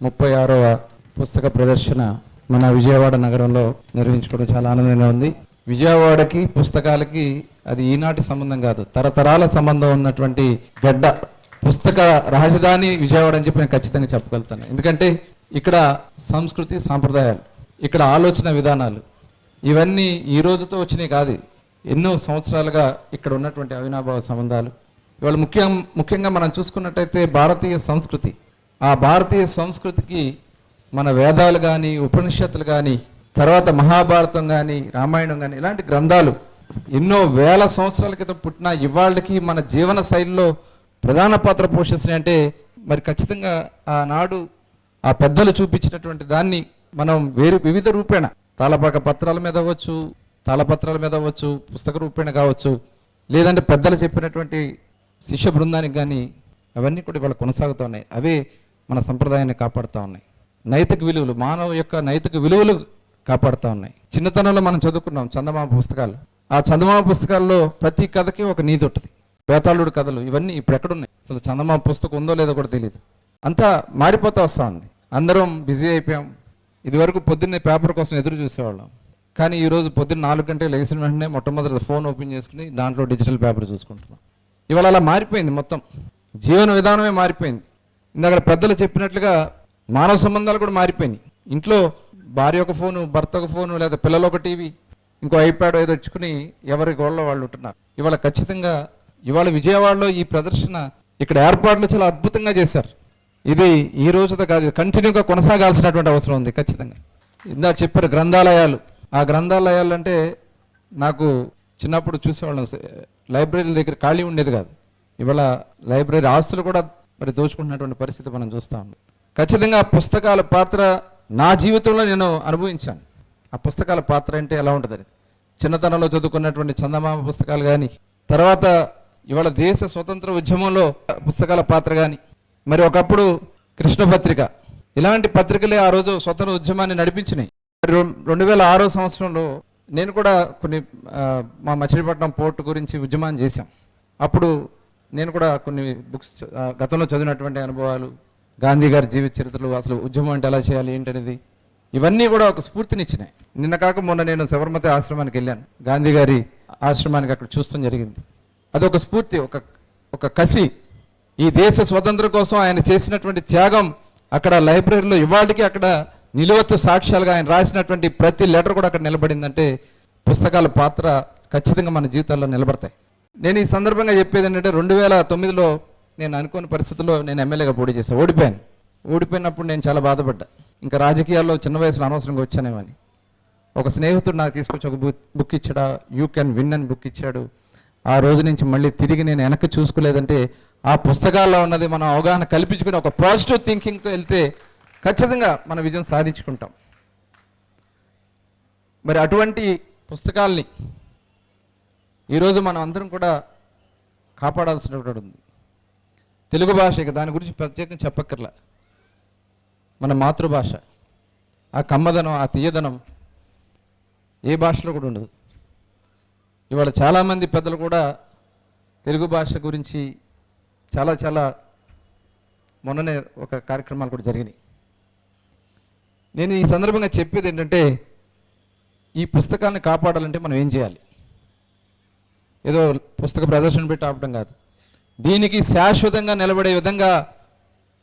ముప్పై ఆరవ పుస్తక ప్రదర్శన మన విజయవాడ నగరంలో నిర్వహించుకోవడం చాలా ఆనందంగా ఉంది. విజయవాడకి పుస్తకాలకి అది ఈనాటి సంబంధం కాదు. తరతరాల సంబంధం ఉన్నటువంటి గడ్డ పుస్తక రాజధాని విజయవాడ అని చెప్పి నేను ఖచ్చితంగా చెప్పగలుగుతాను. ఎందుకంటే ఇక్కడ సంస్కృతి సాంప్రదాయాలు ఇక్కడ ఆలోచన విధానాలు ఇవన్నీ ఈ రోజుతో వచ్చినాయి కాదు. ఎన్నో సంవత్సరాలుగా ఇక్కడ ఉన్నటువంటి అవినాభావ సంబంధాలు. ఇవాళ ముఖ్యం ముఖ్యంగా మనం చూసుకున్నట్టయితే భారతీయ సంస్కృతి ఆ భారతీయ సంస్కృతికి మన వేదాలు కానీ ఉపనిషత్తులు కానీ తర్వాత మహాభారతం కానీ రామాయణం కానీ ఇలాంటి గ్రంథాలు ఎన్నో వేల సంవత్సరాల క్రితం పుట్టిన ఇవాళ్ళకి మన జీవన శైలిలో ప్రధాన పాత్ర పోషిస్తున్నాయి అంటే మరి ఖచ్చితంగా ఆనాడు ఆ పెద్దలు చూపించినటువంటి దాన్ని మనం వేరు వివిధ రూపేణ తాళపాక పత్రాల మీద అవ్వచ్చు తాళపత్రాల మీద అవ్వచ్చు పుస్తక రూపేణ కావచ్చు లేదంటే పెద్దలు చెప్పినటువంటి శిష్య బృందానికి కానీ అవన్నీ కూడా ఇవాళ కొనసాగుతున్నాయి అవే మన సంప్రదాయాన్ని కాపాడుతూ ఉన్నాయి. నైతిక విలువలు మానవ యొక్క నైతిక విలువలు కాపాడుతూ ఉన్నాయి. చిన్నతనంలో మనం చదువుకున్నాం చందమామ పుస్తకాలు. ఆ చందమామ పుస్తకాల్లో ప్రతి కథకి ఒక నీతి ఉంటుంది. వేతాళుడు కథలు ఇవన్నీ ఇప్పుడు ఎక్కడున్నాయి? అసలు చందమామ పుస్తకం ఉందో లేదో కూడా తెలియదు అంతా మారిపోతూ వస్తూ ఉంది అందరం బిజీ అయిపోయాం. ఇదివరకు పొద్దున్నే పేపర్ కోసం ఎదురు చూసేవాళ్ళం. కానీ ఈరోజు పొద్దున్న నాలుగు గంటలు లేచిన వెంటనే మొట్టమొదటి ఫోన్ ఓపెన్ చేసుకుని దాంట్లో డిజిటల్ పేపర్ చూసుకుంటున్నాం. ఇవాళ అలా మారిపోయింది మొత్తం. జీవన విధానమే మారిపోయింది. ఇందాక పెద్దలు చెప్పినట్లుగా మానవ సంబంధాలు కూడా మారిపోయినాయి. ఇంట్లో భార్య ఒక ఫోను భర్త ఒక ఫోను లేదా పిల్లలు ఒక టీవీ ఇంకో ఐప్యాడ్ ఏదో ఇచ్చుకుని ఎవరి గోళ్ళ వాళ్ళు ఉంటున్నారు. ఇవాళ ఖచ్చితంగా ఇవాళ విజయవాడలో ఈ ప్రదర్శన ఇక్కడ ఏర్పాట్లు చాలా అద్భుతంగా చేశారు. ఇది ఈ రోజుతో కాదు కంటిన్యూగా కొనసాగాల్సినటువంటి అవసరం ఉంది ఖచ్చితంగా. ఇందా చెప్పారు గ్రంథాలయాలు. ఆ గ్రంథాలయాలు అంటే నాకు చిన్నప్పుడు చూసేవాళ్ళం లైబ్రరీల దగ్గర ఖాళీ ఉండేది కాదు. ఇవాళ లైబ్రరీ ఆస్తులు కూడా మరి దోచుకుంటున్నటువంటి పరిస్థితి మనం చూస్తాం ఖచ్చితంగా ఆ పుస్తకాల పాత్ర నా జీవితంలో నేను అనుభవించాను. ఆ పుస్తకాల పాత్ర అంటే ఎలా ఉంటుందని చిన్నతనంలో చదువుకున్నటువంటి చందమామ పుస్తకాలు కానీ తర్వాత ఇవాళ దేశ స్వతంత్ర ఉద్యమంలో పుస్తకాల పాత్ర కానీ మరి ఒకప్పుడు కృష్ణపత్రిక. ఇలాంటి పత్రికలే ఆ రోజు స్వతంత్ర ఉద్యమాన్ని నడిపించినాయి. మరి రెండు వేల ఆరో సంవత్సరంలో నేను కూడా కొన్ని మా మచిలీపట్నం పోర్టు గురించి ఉద్యమాన్ని చేశాం. అప్పుడు నేను కూడా కొన్ని బుక్స్ గతంలో చదివినటువంటి అనుభవాలు గాంధీ గారి జీవిత చరిత్రలు అసలు ఉద్యమం అంటే ఎలా చేయాలి ఏంటనేది ఇవన్నీ కూడా ఒక స్ఫూర్తినిచ్చినాయి. నిన్న కాక మొన్న నేను శబర్మతి ఆశ్రమానికి వెళ్ళాను. గాంధీ గారి ఆశ్రమానికి అక్కడ చూస్తాం జరిగింది. అదొక స్ఫూర్తి ఒక ఒక కసి. ఈ దేశ స్వతంత్రం కోసం ఆయన చేసినటువంటి త్యాగం అక్కడ లైబ్రరీలో ఇవాళకి అక్కడ నిలువత్తు సాక్ష్యాలుగా ఆయన రాసినటువంటి ప్రతి లెటర్ కూడా అక్కడ నిలబడిందంటే పుస్తకాల పాత్ర ఖచ్చితంగా మన జీవితాల్లో నిలబడతాయి. నేను ఈ సందర్భంగా చెప్పేది ఏంటంటే రెండు వేల తొమ్మిదిలో నేను అనుకోని పరిస్థితుల్లో నేను ఎమ్మెల్యేగా పోటీ చేశాను ఓడిపోయాను. ఓడిపోయినప్పుడు నేను చాలా బాధపడ్డా. ఇంకా రాజకీయాల్లో చిన్న వయసులో అనవసరంగా వచ్చానేమని ఒక స్నేహితుడు నాకు తీసుకొచ్చి ఒక బుక్ బుక్ ఇచ్చాడా. యూ కెన్ విన్ అని బుక్ ఇచ్చాడు. ఆ రోజు నుంచి మళ్ళీ తిరిగి నేను వెనక్కి చూసుకోలేదంటే ఆ పుస్తకాల్లో ఉన్నది మనం అవగాహన కల్పించుకుని ఒక పాజిటివ్ థింకింగ్తో వెళ్తే ఖచ్చితంగా మన విజయం సాధించుకుంటాం. మరి అటువంటి పుస్తకాల్ని ఈరోజు మనం అందరం కూడా కాపాడాల్సినటువంటి ఉంది. తెలుగు భాష ఇక దాని గురించి ప్రత్యేకంగా చెప్పక్కర్లా. మన మాతృభాష. ఆ కమ్మదనం ఆ తీయదనం ఏ భాషలో కూడా ఉండదు. ఇవాళ చాలామంది పెద్దలు కూడా తెలుగు భాష గురించి చాలా చాలా మొన్ననే ఒక కార్యక్రమాలు కూడా జరిగినాయి. నేను ఈ సందర్భంగా చెప్పేది ఏంటంటే ఈ పుస్తకాన్ని కాపాడాలంటే మనం ఏం చేయాలి? ఏదో పుస్తక ప్రదర్శన పెట్టి ఆపడం కాదు. దీనికి శాశ్వతంగా నిలబడే విధంగా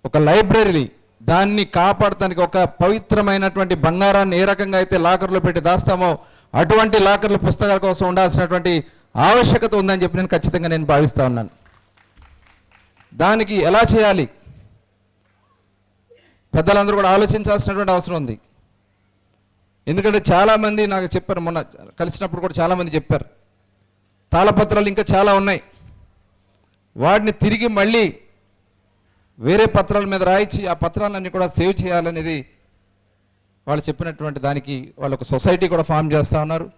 ఒక లైబ్రరీ దాన్ని కాపాడటానికి ఒక పవిత్రమైనటువంటి బంగారాన్ని ఏ రకంగా అయితే లాకర్లో పెట్టి దాస్తామో అటువంటి లాకర్ల పుస్తకాల కోసం ఉండాల్సినటువంటి ఆవశ్యకత ఉందని చెప్పి నేను ఖచ్చితంగా నేను భావిస్తూ ఉన్నాను. దానికి ఎలా చేయాలి? పెద్దలందరూ కూడా ఆలోచించాల్సినటువంటి అవసరం ఉంది. ఎందుకంటే చాలామంది నాకు చెప్పారు మొన్న కలిసినప్పుడు కూడా చాలామంది చెప్పారు. తాళపత్రాలు ఇంకా చాలా ఉన్నాయి. వాటిని తిరిగి మళ్ళీ వేరే పత్రాల మీద రాయించి ఆ పత్రాలన్నీ కూడా సేవ్ చేయాలనేది వాళ్ళు చెప్పినటువంటి దానికి వాళ్ళు ఒక సొసైటీ కూడా ఫామ్ చేస్తూ ఉన్నారు.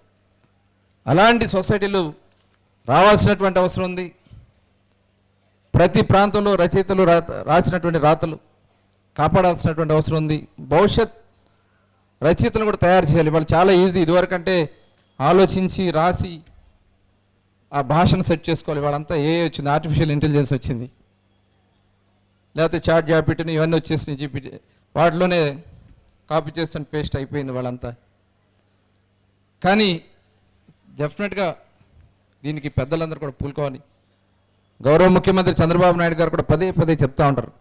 అలాంటి సొసైటీలు రావాల్సినటువంటి అవసరం ఉంది. ప్రతి ప్రాంతంలో రచయితలు రాసినటువంటి రాతలు కాపాడాల్సినటువంటి అవసరం ఉంది. భవిష్యత్ రచయితలు కూడా తయారు చేయాలి. వాళ్ళు చాలా ఈజీ. ఇదివరకంటే ఆలోచించి రాసి ఆ భాషను సెట్ చేసుకోవాలి. వాళ్ళంతా ఏ వచ్చింది? ఆర్టిఫిషియల్ ఇంటెలిజెన్స్ వచ్చింది. లేకపోతే చాట్ జాపిటీని ఇవన్నీ వచ్చేసినాయి. జీపీటీ వాటిలోనే కాపీ చేస్తాను పేస్ట్ అయిపోయింది వాళ్ళంతా. కానీ డెఫినెట్గా దీనికి పెద్దలందరూ కూడా పూలుకోవాలి. గౌరవ ముఖ్యమంత్రి చంద్రబాబు నాయుడు గారు కూడా పదే పదే చెప్తా ఉంటారు.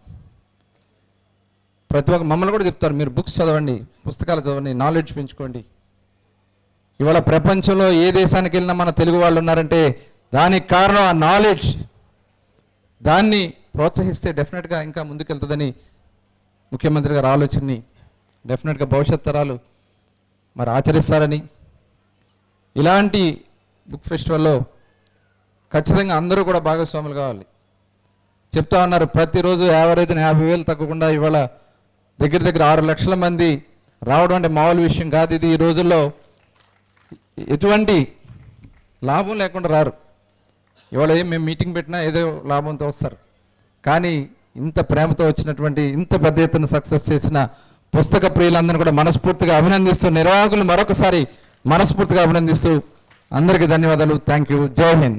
ప్రతి ఒక్క మమ్మల్ని కూడా చెప్తారు. మీరు బుక్స్ చదవండి పుస్తకాలు చదవండి నాలెడ్జ్ పెంచుకోండి. ఇవాళ ప్రపంచంలో ఏ దేశానికి వెళ్ళినా మన తెలుగు వాళ్ళు ఉన్నారంటే దానికి కారణం ఆ నాలెడ్జ్ దాన్ని ప్రోత్సహిస్తే డెఫినెట్గా ఇంకా ముందుకెళ్తుందని ముఖ్యమంత్రి గారి ఆలోచనని డెఫినెట్గా భవిష్యత్ తరాలు మరి ఆచరిస్తారని. ఇలాంటి బుక్ ఫెస్టివల్లో ఖచ్చితంగా అందరూ కూడా భాగస్వాములు కావాలి. చెప్తా ఉన్నారు ప్రతిరోజు యావరేజ్ యాభై వేలు తగ్గకుండా ఇవాళ దగ్గర దగ్గర ఆరు లక్షల మంది రావడం అంటే మామూలు విషయం కాదు ఇది ఈ రోజుల్లో. ఎటువంటి లాభం లేకుండా రారు. ఇవాళ ఏం మేము మీటింగ్ పెట్టినా ఏదో లాభంతో వస్తారు. కానీ ఇంత ప్రేమతో వచ్చినటువంటి ఇంత పెద్ద ఎత్తున సక్సెస్ చేసిన పుస్తక ప్రియులందరినీ కూడా మనస్ఫూర్తిగా అభినందిస్తూ నిర్వాహకులు మరొకసారి మనస్ఫూర్తిగా అభినందిస్తూ అందరికీ ధన్యవాదాలు. థ్యాంక్ యూ జై హింద్.